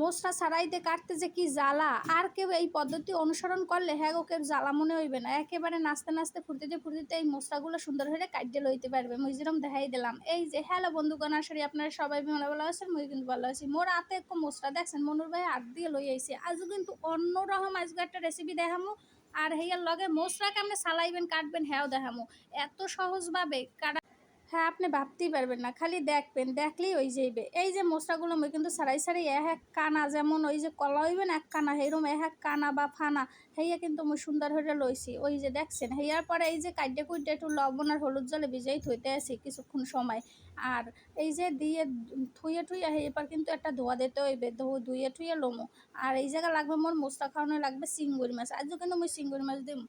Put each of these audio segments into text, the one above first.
মোষটা সারাইতে কাটতে যে কি জ্বালা, আর কেউ এই পদ্ধতি অনুসরণ করলে হ্যাঁ গো, কেউ জ্বালা মনে হইবে না। একেবারে নাচতে নাচতে, ফুর্তিতে ফুর্তিতে এই মোষটাগুলো সুন্দর হয়ে কাটিয়ে লইতে পারবে। মুই যেরকম দেখাই দিলাম। এই যে, হ্যালো বন্ধুগণ আসলে আপনারা সবাই ভালো ভালো আছেন, মুই কিন্তু ভালো আছি। মোর হাতে একটু মোষটা দেখছেন? মনুর ভাই হাত দিয়ে লই আইছি। আজও কিন্তু অন্যরকম আজকে একটা রেসিপি দেখামো। আর হেয়ার লগে মোষরা কেমনে সালাইবেন কাটবেন হ্যাঁও দেখামো। এত সহজভাবে কাটা হ্যাঁ আপনি ভাবতেই পারবেন না। খালি দেখবেন, দেখলেই ওই যাইবে। এই যে মশলাগুলো মই কিন্তু সারাই সারাই এক এক কানা, যেমন ওই যে কলা হইবেন এক কানা সেইরকম এক এক কানা বা ফানা হেয়া কিন্তু মই সুন্দর হয়ে লইছি। ওই যে দেখছেন হেয়ার পরে এই যে কাইটে কুইটে একটু লবণ আর হলুদ জলে ভিজাই থইতে আসি কিছুক্ষণ সময়। আর এই যে দিয়ে থুয়ে টুয়ে এবার কিন্তু একটা ধোয়া দিতে হইবে। ধুয়ে টুয়ে লমো। আর এই জায়গা লাগবে মোর মশলা খাওয়ানো লাগবে চিঙ্গুরি মাছ। আজও কিন্তু মই চিঙ্গুরি মাছ দিম।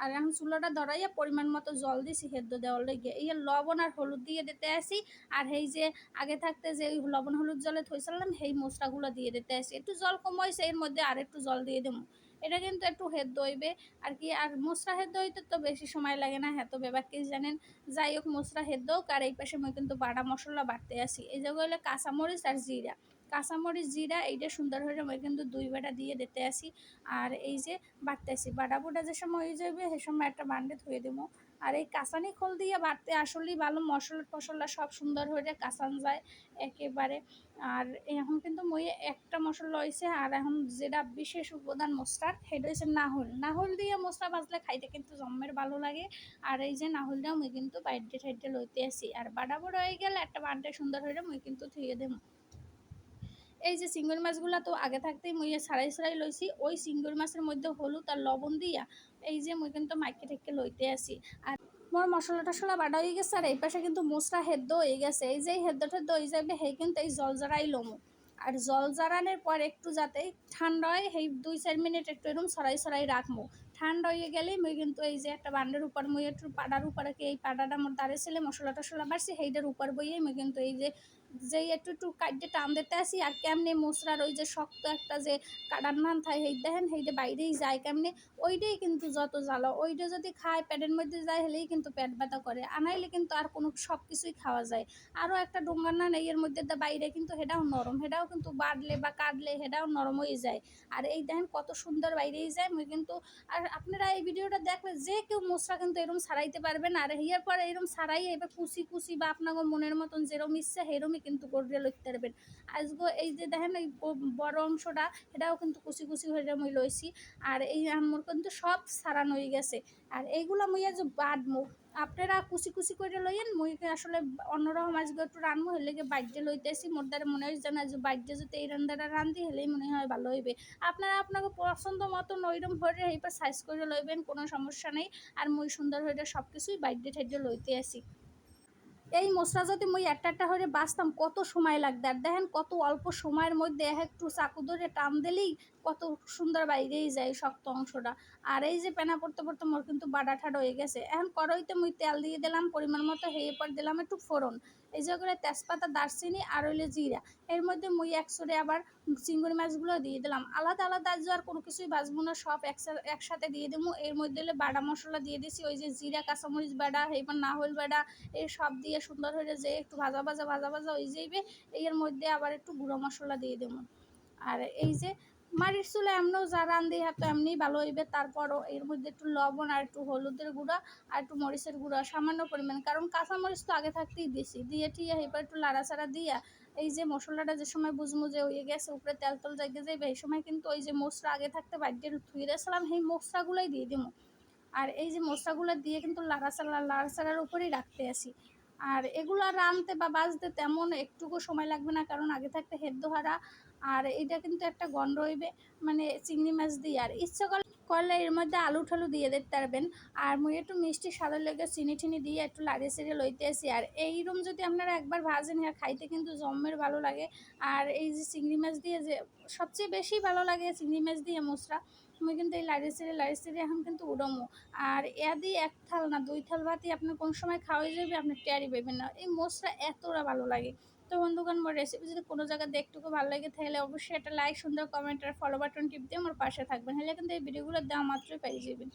আর এখন চুলাটা ধরাইয়া পরিমাণ মতো জল দিছি, সেদ্ধ দেওয়ার লেগে। এই লবণ আর হলুদ দিয়ে দিতে আসি, আর এই যে আগে থাকতে যে ওই লবণ হলুদ জলে থইছিলাম সেই মশলাগুলো দিয়ে দিতে আসি। একটু জল কমাইছে এর মধ্যে আর একটু জল দিয়ে দেবো এটা কিন্তু একটু হেদ্দ হইবে, আর কি, আর মশলা হেদ্দ হইতে তো বেশি সময় লাগে না হ্যাঁ তো ব্যাপার কি জানেন? যাই হোক, মশলা হেদ্দ হোক, আর এই পাশে মই কিন্তু বাটা মশলা বাড়তে আসি। এই জায়গায় হলে কাঁচামরিচ আর জিরা। কাঁচামরিচ জিরা, এইটা সুন্দর হয়ে আমি কিন্তু দুই বেটা দিয়ে দিতে আসি। আর এই যে বাটতে আসি, বাটা বুটা যে সময় হয়ে যাবে, সে সময় একটা বান্ডে ধুয়ে দেবো। আর এই কাঁচানি খোল দিয়ে বাড়তে আসলেই ভালো, মশলা টশলা সব সুন্দর হয়ে কাঁচান যায় একেবারে। আর এখন কিন্তু মই একটা মশলা হয়েছে আর এখন যেটা বিশেষ উপাদান মশলার সেটা হচ্ছে নাহল। নাহল দিয়ে মশলা বাজলে খাইতে কিন্তু জম্মের ভালো লাগে। আর এই যে নাহল দিয়েও মুই কিন্তু বাইডে সাইডে লইতে আসি। আর বাটা বড় হয়ে গেলে একটা বান্ডে সুন্দর হয়ে মুই কিন্তু থুয়ে দেবো। এই যে চিংড়ি মাছগুলো তো আগে থাকতেই মুই সারাই সারাই লইছি, ওই চিংড়ি মাছের মধ্যে হলুদ আর লবণ দিয়া এই যে মুই কিন্তু মাইকে ঠেকে লইতে আসি। আর মোর মশলা টশলা বাড়া হয়ে গেছে আর এই পাশে কিন্তু মশলা হেদ্দ হয়ে গেছে। এই যে হেদ্দ টেদ্দ হয়ে যাবে সেই কিন্তু এই জল জারাই লমু। আর জল জারানোর পর একটু যাতে ঠান্ডা হয়, সেই দুই চার মিনিট একটু এরকম সরাই সরাই রাখব ঠান্ডা হয়ে গেলেই মুই কিন্তু এই যে একটা বান্ডের উপর মুই একটু পাড়ার উপরে এই পাড়াটা মোর দাঁড়িয়ে ছিলে মশলা টশলা বাড়ছি, সেইটার উপর বইয়ে মুই কিন্তু এই যে যেই একটু একটু কাটতে টান দিতে আসি, আর কেমনে মশরার ওই যে শক্ত একটা যে কাটার নান থাকে, সেই দেখেন, সেইটা বাইরেই যায় কেমনে? ওইটাই কিন্তু যত জ্বালা ওইটা যদি খায়, পেটের মধ্যে যায়, হলেই কিন্তু পেট ব্যথা করে। আনাইলে কিন্তু আর কোনো সব কিছুই খাওয়া যায়। আরও একটা ডোঙ্গার নান, এর মধ্যে দা বাইরে কিন্তু সেটাও নরম, সেটাও কিন্তু বাড়লে বা কাটলে সেটাও নরম হয়ে যায়। আর এই দেখেন কত সুন্দর বাইরেই যায় মুই কিন্তু, আর আপনারা এই ভিডিওটা দেখলে যে কেউ মশলা কিন্তু এরকম সারাইতে পারবেন আর হিয়ার পর এরকম সারাই এবার কুচি কুচি বা আপনার মনের মতন যেরকম ইচ্ছা, সেরমই কিন্তু করে লইতে পারবেন। আজকে এই যে দেখেন এই বড় অংশটা এটাও কিন্তু কুচি কুচি হয়ে মুই লইছি। আর এই আমার কিন্তু সব সারানো হয়ে গেছে। আর এইগুলো মুই আজ বাঁধমু, আপনারা কুচি কুচি করে লইয়েন, মুই আসলে অন্যরকম আজকে একটু রান্না হইলে গিয়ে বাইরে লইতেছি। মোর দ্বারা মনে হয় না যে বাইরে যদি এই রান্নাটা রান্ধি হলেই মনে হয় ভালো হইবে। আপনারা আপনাকে পছন্দ মতন ওইরকম হয়ে এইবার সাইজ করে লইবেন, কোনো সমস্যা নেই। আর মুই সুন্দর হয়ে সব কিছুই বাইরে ঠাইডে লইতে আসি। এই মশলা যদি মুই একটা একটা হয়ে বাঁচতাম, কত সময় লাগতো? আর দেখেন কত অল্প সময়ের মধ্যে একটু চাকু ধরে টান দিলেই কত সুন্দর বাইরেই যায় শক্ত অংশটা। আর এই যে পেনা পড়তে পড়তে মোর কিন্তু বাডা ঠাডা হয়ে গেছে। এখন কড়াইতে মুই তেল দিয়ে দিলাম, পরিমাণ মতো হেয়ে পর দিলাম একটু ফোড়ন। এই যে করে তেজপাতা, দারচিনি আর হইলে জিরা। এর মধ্যে মুই একসরে আবার চিংড়ি মাছগুলো দিয়ে দিলাম। আলাদা আলাদা আর কোনো কিছুই বাজবো না, সব একসাথে দিয়ে দেবো এর মধ্যে হলে বাটা মশলা দিয়ে দিছি, ওই যে জিরা, কাঁচামরিচ বাটা, এইবার নাহল বাটা এই সব দিয়ে সুন্দর হয়ে যে একটু ভাজা ভাজা ভাজা ভাজা হয়ে যাইবে। এর মধ্যে আবার একটু গুঁড়ো মশলা দিয়ে দেবো আর এই যে মাটির চুলে এমনও যা রান্ধি হাত এমনি ভালো হইবে। তারপরও এর মধ্যে একটু লবণ আর একটু হলুদের গুঁড়া আর একটু মরিচের গুঁড়া, সামান্য পরিমাণ। কারণ কাঁচা মরিচ তো আগে থাকতেই দিছি। দিয়ে টিয়ে এবার একটু লাড়াচাড়া দিয়া এই যে মশলাটা যে সময় বুঝমু যে হয়ে গেছে, উপরে তেল তল জাগে যাইবে, এই সময় কিন্তু ওই যে মশলা আগে থাকতে বাড়িতে ধুয়ে দিয়েছিলাম, সেই মশলাগুলোই দিয়ে দিব আর এই যে মশলাগুলো দিয়ে কিন্তু লাড়াচাড়া, লাড়াচাড়ার উপরেই রাখতে আসি আর এগুলো রানতে বা বাজতে তেমন একটুকু সময় লাগবে না, কারণ আগে থাকতে হেদ্দ হারা আর এটা কিন্তু একটা গন্ধ হইবে মানে চিংড়ি মাছ দিয়ে। আর ইচ্ছে করলে এর মধ্যে আলু ঠালু দিয়ে দিতে পারবেন। আর মুই একটু মিষ্টি স্বাদের লেগে চিনি টিনি দিয়ে একটু লাড়িয়ে সেড়ে লইতে আসি। আর এইরকম যদি আপনারা একবার ভাজেন হ্যাঁ খাইতে কিন্তু জম্মের ভালো লাগে। আর এই যে চিংড়ি মাছ দিয়ে যে সবচেয়ে বেশি ভালো লাগে চিংড়ি মাছ দিয়ে মশলা মুই কিন্তু এই লাড়ি সেড়ে লাড়ি সেড়ে এখন কিন্তু উড়মো। আর এ দিয়ে এক থাল না, দুই থাল ভাতই আপনি কোন সময় খাওয়াই যাবে, আপনি টেয়ারি পাবেন না। এই মশলা এতটা ভালো লাগে। তো বন্ধুগণ, মোর রেসিপি যদি কোনো জায়গায় দেখটুকু ভালো লাগে, তাহলে অবশ্যই একটা লাইক সুন্দর কমেন্ট আর ফলো বাটন টিপ দিয়ে আমার পাশে থাকবেন। হলে কিন্তু এই ভিডিওগুলো দেওয়া মাত্রই পেয়ে যাবেন